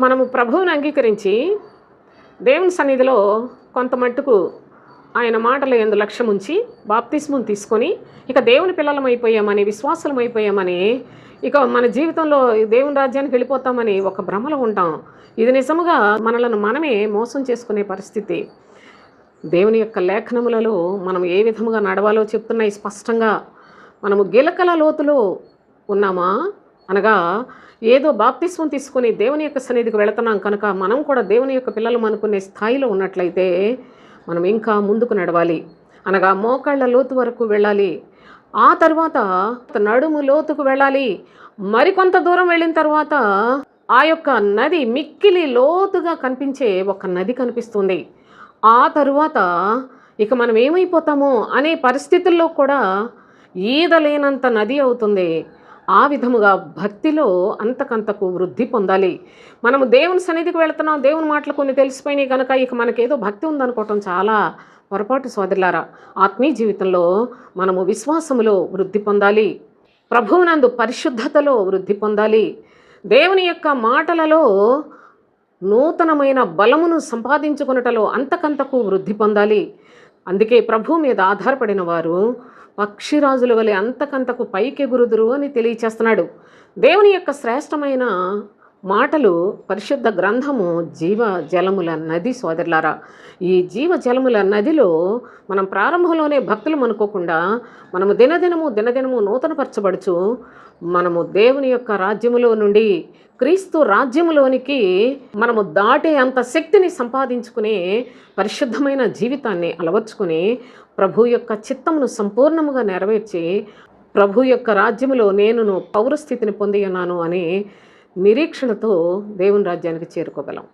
మనము ప్రభువుని అంగీకరించి దేవుని సన్నిధిలో కొంత మట్టుకు ఆయన మాటల ఎందు లక్ష్యం ఉంచి బాప్తిస్మం తీసుకొని ఇక దేవుని పిల్లలం అయిపోయామని అయిపోయామని ఇక మన జీవితంలో దేవుని రాజ్యానికి వెళ్ళిపోతామని ఒక భ్రమలో ఉంటాం. ఇది నిజముగా మనలను మనమే మోసం చేసుకునే పరిస్థితి. దేవుని యొక్క లేఖనములలో మనం ఏ విధముగా నడవాలో చెప్తున్నాయి స్పష్టంగా మనము గిలకల లోతులో ఉన్నామా? అనగా ఏదో బాప్తిస్వం తీసుకొని దేవుని యొక్క సన్నిధికి వెళుతున్నాం కనుక మనం కూడా దేవుని యొక్క పిల్లలు అనుకునే స్థాయిలో ఉన్నట్లయితే మనం ఇంకా ముందుకు నడవాలి. అనగా మోకాళ్ళ లోతు వరకు వెళ్ళాలి. ఆ తర్వాత నడుము లోతుకు వెళ్ళాలి. మరికొంత దూరం వెళ్ళిన తర్వాత ఆ యొక్క నది మిక్కిలి లోతుగా కనిపించే ఒక నది కనిపిస్తుంది. ఆ తరువాత ఇక మనం ఏమైపోతామో అనే పరిస్థితుల్లో కూడా ఈదలేనంత నది అవుతుంది. ఆ విధముగా భక్తిలో అంతకంతకు వృద్ధి పొందాలి. మనము దేవుని సన్నిధికి వెళుతున్నాం దేవుని మాటలు కొన్ని తెలిసిపోయినాయి కనుక ఇక మనకేదో భక్తి ఉందనుకోవటం చాలా పొరపాటు సోదరులారా. ఆత్మీయ జీవితంలో మనము విశ్వాసములో వృద్ధి పొందాలి. ప్రభువునందు పరిశుద్ధతలో వృద్ధి పొందాలి. దేవుని యొక్క మాటలలో నూతనమైన బలమును సంపాదించుకొనుటలో అంతకంతకు వృద్ధి పొందాలి. అందుకే ప్రభు మీద ఆధారపడిన వారు పక్షిరాజుల వలె అంతకంతకు పైకెగురుదురు అని తెలియచేస్తున్నాడు. దేవుని యొక్క శ్రేష్టమైన మాటలు పరిశుద్ధ గ్రంథము జీవ జలముల నది సోదరులారా. ఈ జీవ జలముల నదిలో మనం ప్రారంభంలోనే భక్తులు అనుకోకుండా మనము దినదినము దినదినము నూతనపరచబడుచు మనము దేవుని యొక్క రాజ్యములో నుండి క్రీస్తు రాజ్యములోనికి మనము దాటే అంత శక్తిని సంపాదించుకునే పరిశుద్ధమైన జీవితాన్ని అలవర్చుకుని ప్రభు యొక్క చిత్తమును సంపూర్ణముగా నెరవేర్చి ప్రభు యొక్క రాజ్యములో నేనును పౌరస్థితిని పొంది ఉన్నాను అని నిరీక్షణతో దేవుని రాజ్యానికి చేరుకోగలం.